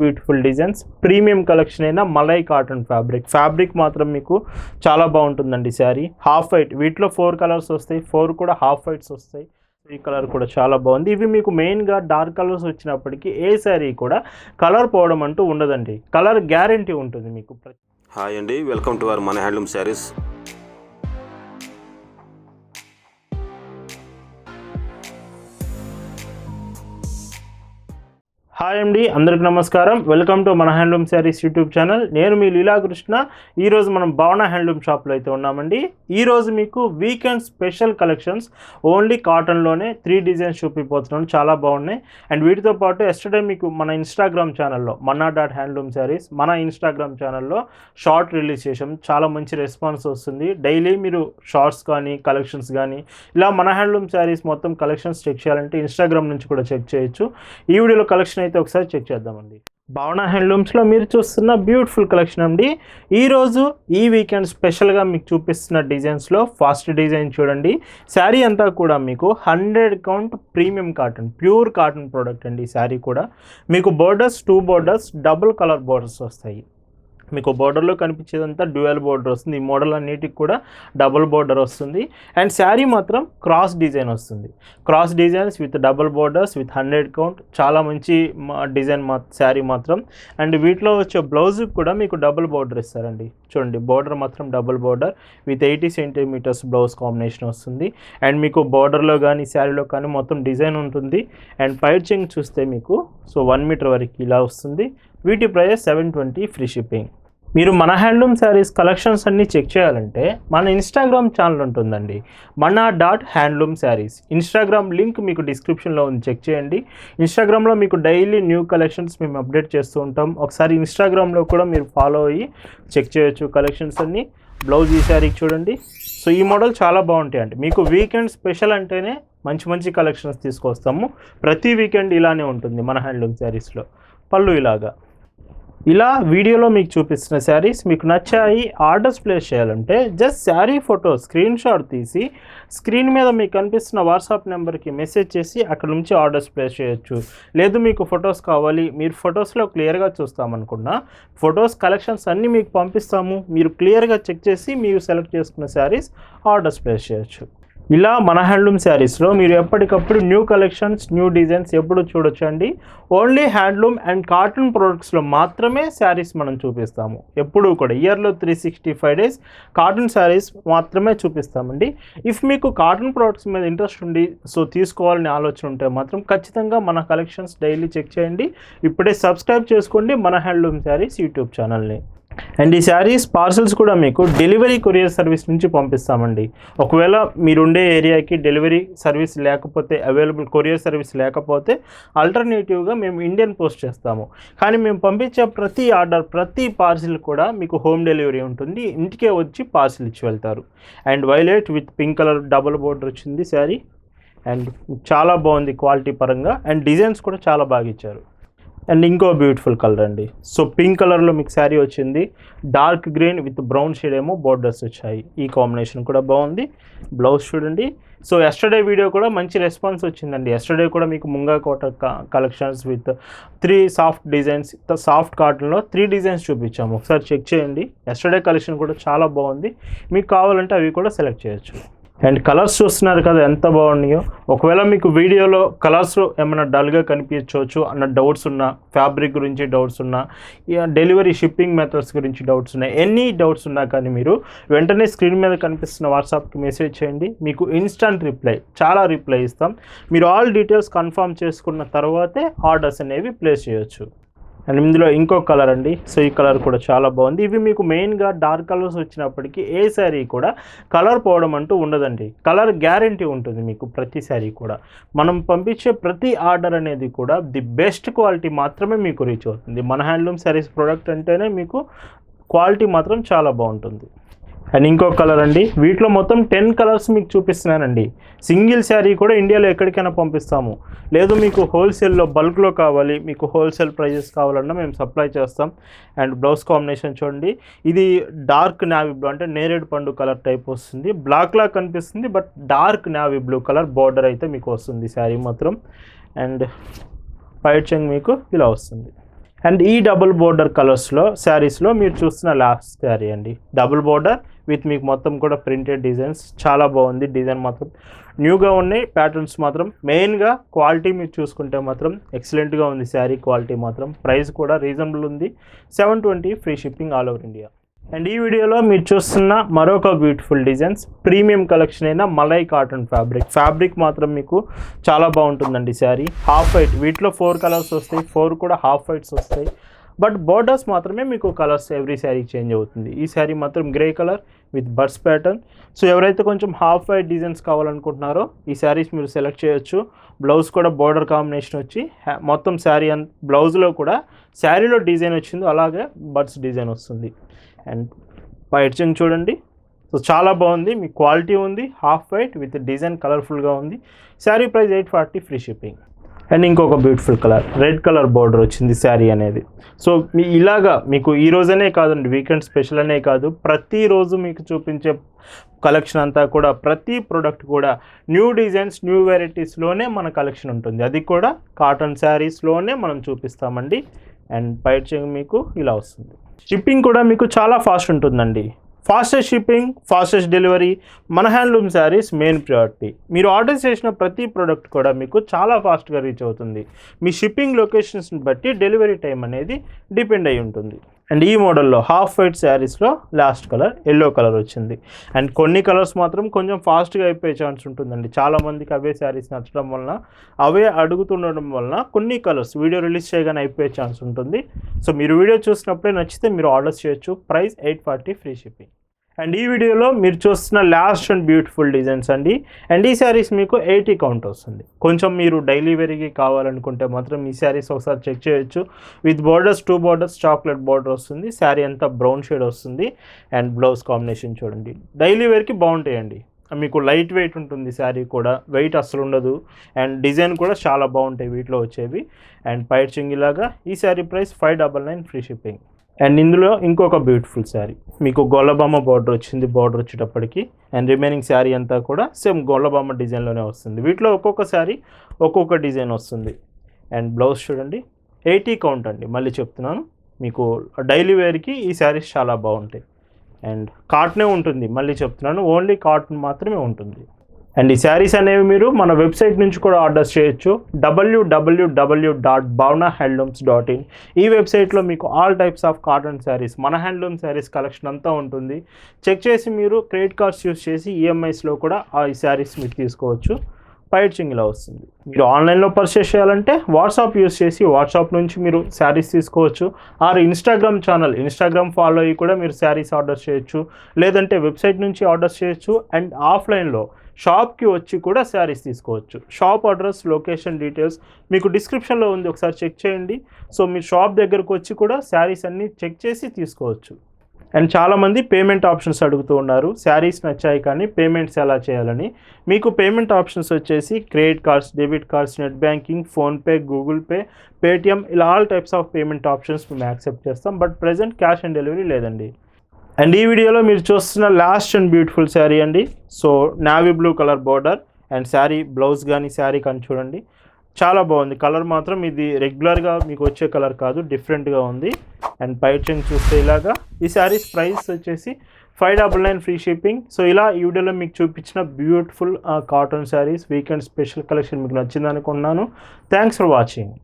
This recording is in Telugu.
బ్యూటిఫుల్ డిజైన్స్ ప్రీమియం కలెక్షన్ అయినా మలై కాటన్ ఫ్యాబ్రిక్ ఫ్యాబ్రిక్ మాత్రం మీకు చాలా బాగుంటుందండి శారీ. హాఫ్ వైట్ వీటిలో ఫోర్ కలర్స్ వస్తాయి. ఫోర్ కూడా హాఫ్ వైట్స్ వస్తాయి. ఈ కలర్ కూడా చాలా బాగుంది. ఇవి మీకు మెయిన్గా డార్క్ కలర్స్ వచ్చినప్పటికీ ఏ శారీ కూడా కలర్ పోవడం అంటూ ఉండదండి. కలర్ గ్యారంటీ ఉంటుంది మీకు. హాయ్ అండి. వెల్కమ్ టు అవర్ మన హ్యాండ్లూమ్ శారీస్ హాయ్ అండి అందరికి నమస్కారం. వెల్కమ్ టు మన హ్యాండ్లూమ్ శారీస్ యూట్యూబ్ ఛానల్ నేను మీ లీలాకృష్ణ. ఈరోజు మనం భవన హ్యాండ్లూమ్ షాప్లో అయితే ఉన్నామండి. ఈరోజు మీకు వీకెండ్ స్పెషల్ కలెక్షన్స్ ఓన్లీ కాటన్లోనే త్రీ డిజైన్స్ చూపిపోతున్నాను. చాలా బాగున్నాయి. అండ్ వీటితో పాటు ఎస్టర్డే మీకు మన ఇన్స్టాగ్రామ్ ఛానల్లో మన్నా డాట్ హ్యాండ్లూమ్ శారీస్ మన ఇన్స్టాగ్రామ్ ఛానల్లో షార్ట్ రిలీజ్ చేసాం చాలా మంచి రెస్పాన్స్ వస్తుంది. డైలీ మీరు షార్ట్స్ కానీ కలెక్షన్స్ కానీ ఇలా మన హ్యాండ్లూమ్ శారీస్ మొత్తం కలెక్షన్స్ చెక్ చేయాలంటే ఇన్స్టాగ్రామ్ నుంచి కూడా చెక్ చేయొచ్చు. ఈ వీడియోలో కలెక్షన్ అయితే ఒకసారి చెక్ చేద్దామండి. భావన హ్యాండ్లూమ్స్లో మీరు చూస్తున్న బ్యూటిఫుల్ కలెక్షన్ అండి. ఈరోజు ఈ వీకెండ్ స్పెషల్గా మీకు చూపిస్తున్న డిజైన్స్లో ఫస్ట్ డిజైన్ చూడండి. శారీ అంతా కూడా మీకు hundred count premium cotton pure cotton product అండి ఈ శారీ కూడా. మీకు borders two borders double colour borders వస్తాయి. మీకు బోర్డర్లో కనిపించేదంతా డ్యూయల్ బోర్డర్ వస్తుంది. ఈ మోడల్ అన్నిటికి కూడా డబుల్ బోర్డర్ వస్తుంది. అండ్ శారీ మాత్రం క్రాస్ డిజైన్ వస్తుంది. Cross designs with double borders with hundred count చాలా మంచి డిజైన్ మా శారీ మాత్రం. అండ్ వీటిలో వచ్చే బ్లౌజ్కి కూడా మీకు డబుల్ బోర్డర్ ఇస్తారండి. చూడండి బోర్డర్ మాత్రం double border with eighty centimetres blouse combination వస్తుంది. అండ్ మీకు బోర్డర్లో కానీ శారీలో కానీ మొత్తం డిజైన్ ఉంటుంది. అండ్ పైచింగ్ చూస్తే మీకు సో వన్ మీటర్ వరకు ఇలా వస్తుంది. వీటి price seven twenty free shipping మీరు మన హ్యాండ్లూమ్ శారీస్ కలెక్షన్స్ అన్నీ చెక్ చేయాలంటే మన ఇన్స్టాగ్రామ్ ఛానల్ ఉంటుందండి. మన dot handloom sarees. Instagram link మీకు డిస్క్రిప్షన్లో ఉంది. చెక్ చేయండి. ఇన్స్టాగ్రామ్లో మీకు డైలీ న్యూ కలెక్షన్స్ మేము అప్డేట్ చేస్తూ ఉంటాం. ఒకసారి ఇన్స్టాగ్రామ్లో కూడా మీరు ఫాలో అయ్యి చెక్ చేయొచ్చు కలెక్షన్స్ అన్నీ. బ్లౌజ్ ఈ శారీకి చూడండి. సో ఈ మోడల్ చాలా బాగుంటాయండి మీకు వీకెండ్ స్పెషల్ అంటేనే మంచి మంచి కలెక్షన్స్ తీసుకొస్తాము. ప్రతి వీకెండ్ ఇలానే ఉంటుంది మన హ్యాండ్లూమ్ శారీస్లో. పళ్ళు ఇలాగా. ఇలా వీడియోలో మీకు చూపిస్తున్న శారీస్ మీకు నచ్చాయి ఆర్డర్స్ ప్లేస్ చేయాలంటే just sari photo screenshot తీసి స్క్రీన్ మీద మీకు కనిపిస్తున్న వాట్సాప్ నెంబర్కి మెసేజ్ చేసి అక్కడ నుంచి ఆర్డర్స్ ప్లేస్ చేయొచ్చు. లేదు మీకు ఫొటోస్ కావాలి మీరు ఫొటోస్లో క్లియర్గా చూస్తామనుకున్నా ఫొటోస్ కలెక్షన్స్ అన్నీ మీకు పంపిస్తాము. మీరు క్లియర్గా చెక్ చేసి మీరు సెలెక్ట్ చేసుకున్న శారీస్ ఆర్డర్స్ ప్లేస్ చేయొచ్చు. ఇలా మన హ్యాండ్లూమ్ శారీస్లో మీరు ఎప్పటికప్పుడు న్యూ కలెక్షన్స్ న్యూ డిజైన్స్ ఎప్పుడు చూడొచ్చండి. ఓన్లీ హ్యాండ్లూమ్ అండ్ కాటన్ ప్రోడక్ట్స్లో మాత్రమే శారీస్ మనం చూపిస్తాము. ఎప్పుడూ కూడా ఇయర్లో three sixty five days cotton sarees మాత్రమే చూపిస్తామండి. ఇఫ్ మీకు కాటన్ ప్రోడక్ట్స్ మీద ఇంట్రెస్ట్ ఉండి సో తీసుకోవాలని ఆలోచన ఉంటే మాత్రం ఖచ్చితంగా మన కలెక్షన్స్ డైలీ చెక్ చేయండి. ఇప్పుడే సబ్స్క్రైబ్ చేసుకోండి మన హ్యాండ్లూమ్ శారీస్ యూట్యూబ్ ఛానల్ని. అండ్ ఈ శారీస్ పార్సల్స్ కూడా మీకు డెలివరీ కొరియర్ సర్వీస్ నుంచి పంపిస్తామండి. ఒకవేళ మీరుండే ఏరియాకి డెలివరీ సర్వీస్ లేకపోతే అవైలబుల్ కొరియర్ సర్వీస్ లేకపోతే ఆల్టర్నేటివ్గా మేము ఇండియన్ పోస్ట్ చేస్తాము. కానీ మేము పంపించే ప్రతి ఆర్డర్ ప్రతి పార్సిల్ కూడా మీకు హోమ్ డెలివరీ ఉంటుంది. ఇంటికే వచ్చి పార్సిల్ ఇచ్చి వెళ్తారు. And violet with pink colour double border వచ్చింది శారీ. అండ్ చాలా బాగుంది క్వాలిటీ పరంగా. అండ్ డిజైన్స్ కూడా చాలా బాగా ఇచ్చారు. అండ్ ఇంకో బ్యూటిఫుల్ కలర్ అండి. సో పింక్ కలర్లో మీకు శారీ వచ్చింది. Dark green with brown shade ఏమో బోర్డర్స్ వచ్చాయి. ఈ కాంబినేషన్ కూడా బాగుంది. బ్లౌజ్ చూడండి. సో ఎస్టర్డే వీడియో కూడా మంచి రెస్పాన్స్ వచ్చిందండి. ఎస్టర్డే కూడా మీకు ముంగా కోట collections with three soft designs soft కాటన్లో త్రీ డిజైన్స్ చూపించాము. ఒకసారి చెక్ చేయండి. ఎస్టర్డే కలెక్షన్ కూడా చాలా బాగుంది. మీకు కావాలంటే అవి కూడా సెలెక్ట్ చేయొచ్చు. అండ్ కలర్స్ చూస్తున్నారు కదా ఎంత బాగున్నాయో. ఒకవేళ మీకు వీడియోలో కలర్స్ ఏమైనా డల్గా కనిపించవచ్చు అన్న డౌట్స్ ఉన్నా ఫ్యాబ్రిక్ గురించి డౌట్స్ ఉన్నా డెలివరీ షిప్పింగ్ మెథడ్స్ గురించి డౌట్స్ ఉన్నాయి ఎన్ని డౌట్స్ ఉన్నా కానీ మీరు వెంటనే స్క్రీన్ మీద కనిపిస్తున్న వాట్సాప్కి మెసేజ్ చేయండి. మీకు ఇన్స్టంట్ రిప్లై చాలా రిప్లై ఇస్తాం. మీరు ఆల్ డీటెయిల్స్ కన్ఫర్మ్ చేసుకున్న తర్వాతే ఆర్డర్స్ అనేవి ప్లేస్ చేయొచ్చు. అండ్ ఇందులో ఇంకో కలర్ అండి. సో ఈ కలర్ కూడా చాలా బాగుంది. ఇవి మీకు మెయిన్గా డార్క్ కలర్స్ వచ్చినప్పటికీ ఏ శారీ కూడా కలర్ పోవడం అంటూ ఉండదండి. కలర్ గ్యారంటీ ఉంటుంది మీకు ప్రతి శారీ కూడా. మనం పంపించే ప్రతి ఆర్డర్ అనేది కూడా ది బెస్ట్ క్వాలిటీ మాత్రమే మీకు రీచ్ అవుతుంది. మన హ్యాండ్లూమ్ శారీస్ ప్రోడక్ట్ అంటేనే మీకు క్వాలిటీ మాత్రం చాలా బాగుంటుంది. అండ్ ఇంకో కలర్ అండి. వీటిలో మొత్తం టెన్ కలర్స్ మీకు చూపిస్తున్నానండి. సింగిల్ శారీ కూడా ఇండియాలో ఎక్కడికైనా పంపిస్తాము. లేదు మీకు హోల్సేల్లో బల్క్లో కావాలి మీకు హోల్సేల్ ప్రైజెస్ కావాలన్నా మేము సప్లై చేస్తాం. అండ్ బ్లౌజ్ కాంబినేషన్ చూడండి. ఇది డార్క్ నావీ బ్లూ అంటే నేరేడు పండు కలర్ టైప్ వస్తుంది. బ్లాక్లా కనిపిస్తుంది but dark navy blue colour border అయితే మీకు వస్తుంది శారీ మాత్రం. అండ్ పైట్ చెంగ్ మీకు ఇలా వస్తుంది. అండ్ ఈ డబుల్ బోర్డర్ కలర్స్లో శారీస్లో మీరు చూస్తున్న లాస్ట్ శారీ అండి. డబుల్ బోర్డర్ విత్ మీకు మొత్తం కూడా ప్రింటెడ్ డిజైన్స్. చాలా బాగుంది డిజైన్ మాత్రం. న్యూగా ఉన్నాయి ప్యాటర్న్స్ మాత్రం. మెయిన్గా క్వాలిటీ మీరు చూసుకుంటే మాత్రం ఎక్సలెంట్గా ఉంది శారీ క్వాలిటీ మాత్రం. ప్రైస్ కూడా రీజనబుల్ ఉంది. Seven twenty free shipping all over India. And ఈ వీడియోలో మీరు చూస్తున్న మరొక బ్యూటిఫుల్ డిజైన్స్ ప్రీమియం కలెక్షన్ అయిన మలై కాటన్ ఫ్యాబ్రిక్ ఫ్యాబ్రిక్ మాత్రం మీకు చాలా బాగుంటుందండి శారీ. హాఫ్ వైట్ వీటిలో ఫోర్ కలర్స్ వస్తాయి. ఫోర్ కూడా హాఫ్ వైట్స్ వస్తాయి. బట్ బోర్డర్స్ మాత్రమే మీకు కలర్స్ ఎవ్రీ శారీ చేంజ్ అవుతుంది. ఈ శారీ మాత్రం grey colour with birds pattern so ఎవరైతే కొంచెం హాఫ్ వైట్ డిజైన్స్ కావాలనుకుంటున్నారో ఈ శారీస్ మీరు సెలెక్ట్ చేయొచ్చు. బ్లౌజ్ కూడా బోర్డర్ కాంబినేషన్ వచ్చి హ్యా- మొత్తం శారీ అన్ బ్లౌజ్లో కూడా శారీలో డిజైన్ వచ్చిందో అలాగే బర్డ్స్ డిజైన్ వస్తుంది. అండ్ పైచింగ్ చూడండి. సో చాలా బాగుంది. మీ క్వాలిటీ ఉంది. హాఫ్ వైట్ విత్ డిజైన్ కలర్ఫుల్గా ఉంది. Saree price eight forty free shipping. And ఇంకొక beautiful colour red colour border వచ్చింది శారీ అనేది. సో మీ ఇలాగా మీకు ఈ రోజనే కాదండి వీకెండ్ స్పెషల్ అనే కాదు. ప్రతిరోజు మీకు చూపించే కలెక్షన్ అంతా కూడా ప్రతి ప్రోడక్ట్ కూడా న్యూ డిజైన్స్ న్యూ వెరైటీస్లోనే మన కలెక్షన్ ఉంటుంది. అది కూడా కాటన్ శారీస్లోనే మనం చూపిస్తామండి. అండ్ పైట్ మీకు ఇలా వస్తుంది. షిప్పింగ్ కూడా మీకు చాలా ఫాస్ట్ ఉంటుందండి. ఫాస్టెస్ట్ షిప్పింగ్ ఫాస్టెస్ట్ డెలివరీ మన హ్యాండ్లూమ్ శారీస్ మెయిన్ ప్రియారిటీ మీరు ఆర్డర్ చేసిన ప్రతి ప్రోడక్ట్ కూడా మీకు చాలా ఫాస్ట్గా రీచ్ అవుతుంది. మీ షిప్పింగ్ లొకేషన్స్ని బట్టి డెలివరీ టైం అనేది డిపెండ్ అయి ఉంటుంది. అండ్ ఈ మోడల్లో హాఫ్ వైట్ శారీస్లో లాస్ట్ కలర్ ఎల్లో కలర్ వచ్చింది. అండ్ కొన్ని కలర్స్ మాత్రం కొంచెం ఫాస్ట్గా అయిపోయే ఛాన్స్ ఉంటుందండి. చాలామందికి అవే శారీస్ నచ్చడం వలన అవే అడుగుతుండడం వలన కొన్ని కలర్స్ వీడియో రిలీజ్ చేయగానే అయిపోయే ఛాన్స్ ఉంటుంది. సో మీరు వీడియో చూసినప్పుడే నచ్చితే మీరు ఆర్డర్స్ చేయొచ్చు. Price eight forty free shipping and ఈ వీడియోలో మీరు చూస్తున్న లాస్ట్ అండ్ బ్యూటిఫుల్ డిజైన్స్ అండి. అండ్ ఈ శారీస్ మీకు ఎయిటీ కౌంట్ వస్తుంది. కొంచెం మీరు డైలీ వెరీకి కావాలనుకుంటే మాత్రం ఈ శారీస్ ఒకసారి చెక్ చేయొచ్చు. With borders two borders chocolate border వస్తుంది. శారీ అంతా బ్రౌన్ షేడ్ వస్తుంది. అండ్ బ్లౌజ్ కాంబినేషన్ చూడండి. డైలీ వేర్కి బాగుంటాయండి. మీకు లైట్ వెయిట్ ఉంటుంది శారీ కూడా. వెయిట్ అస్సలు ఉండదు. అండ్ డిజైన్ కూడా చాలా బాగుంటాయి వీటిలో వచ్చేవి. అండ్ పైట్ చింగిలాగా ఈ saree price five double nine free shipping and ఇందులో ఇంకొక బ్యూటిఫుల్ శారీ మీకు గొల్లబామ బార్డర్ వచ్చింది బార్డర్ వచ్చేటప్పటికి. అండ్ రిమైనింగ్ శారీ అంతా కూడా సేమ్ గొల్లబామ డిజైన్లోనే వస్తుంది. వీటిలో ఒక్కొక్క శారీ ఒక్కొక్క డిజైన్ వస్తుంది. అండ్ బ్లౌజ్ చూడండి ఎయిటీ కౌంట్ అండి. మళ్ళీ చెప్తున్నాను మీకు డైలీ వేర్కి ఈ శారీస్ చాలా బాగుంటాయి. అండ్ కాటనే ఉంటుంది. మళ్ళీ చెప్తున్నాను ఓన్లీ కాటన్ మాత్రమే ఉంటుంది. అండ్ ఈ శారీస్ అనేవి మీరు మన వెబ్సైట్ నుంచి కూడా ఆర్డర్ చేయొచ్చు. W W W dot Bhavana handlooms dot in ఈ వెబ్సైట్లో మీకు all types of cotton sarees మన హ్యాండ్లూమ్ శారీస్ కలెక్షన్ అంతా ఉంటుంది. చెక్ చేసి మీరు క్రెడిట్ కార్డ్స్ యూస్ చేసి ఈఎంఐస్లో కూడా ఆ ఈ శారీస్ మీరు తీసుకోవచ్చు. పైచింగ్ ఇలా వస్తుంది. మీరు ఆన్లైన్లో పర్చేస్ చేయాలంటే వాట్సాప్ యూస్ చేసి వాట్సాప్ నుంచి మీరు శారీస్ తీసుకోవచ్చు. Or Instagram channel Instagram follow అయ్యి కూడా మీరు శారీస్ ఆర్డర్ చేయొచ్చు. లేదంటే వెబ్సైట్ నుంచి ఆర్డర్ చేయొచ్చు. అండ్ ఆఫ్లైన్లో షాప్కి వచ్చి కూడా శారీస్ తీసుకోవచ్చు. షాప్ అడ్రస్ లొకేషన్ డీటెయిల్స్ మీకు డిస్క్రిప్షన్లో ఉంది. ఒకసారి చెక్ చేయండి. సో మీరు షాప్ దగ్గరకు వచ్చి కూడా శారీస్ అన్నీ చెక్ చేసి తీసుకోవచ్చు. అండ్ చాలామంది పేమెంట్ ఆప్షన్స్ అడుగుతూ ఉన్నారు. శారీస్ నచ్చాయి కానీ పేమెంట్స్ ఎలా చేయాలని. మీకు పేమెంట్ ఆప్షన్స్ వచ్చేసి credit cards debit cards net banking PhonePe Google Pay Paytm ఇలా all types of payment options మేము యాక్సెప్ట్ చేస్తాం. But present cash on delivery లేదండి. అండ్ ఈ వీడియోలో మీరు చూస్తున్న లాస్ట్ అండ్ బ్యూటిఫుల్ శారీ అండి. So navy blue colour border and saree blouse కానీ శారీ కానీ చూడండి. చాలా బాగుంది. కలర్ మాత్రం ఇది రెగ్యులర్గా మీకు వచ్చే కలర్ కాదు డిఫరెంట్గా ఉంది. అండ్ పైచింగ్ చూస్తే ఇలాగా. ఈ శారీస్ ప్రైస్ వచ్చేసి five double nine free shipping so ఇలా ఈ వీడియోలో మీకు చూపించిన beautiful cotton sarees weekend special collection మీకు నచ్చింది అనుకున్నాను థ్యాంక్స్ ఫర్ వాచింగ్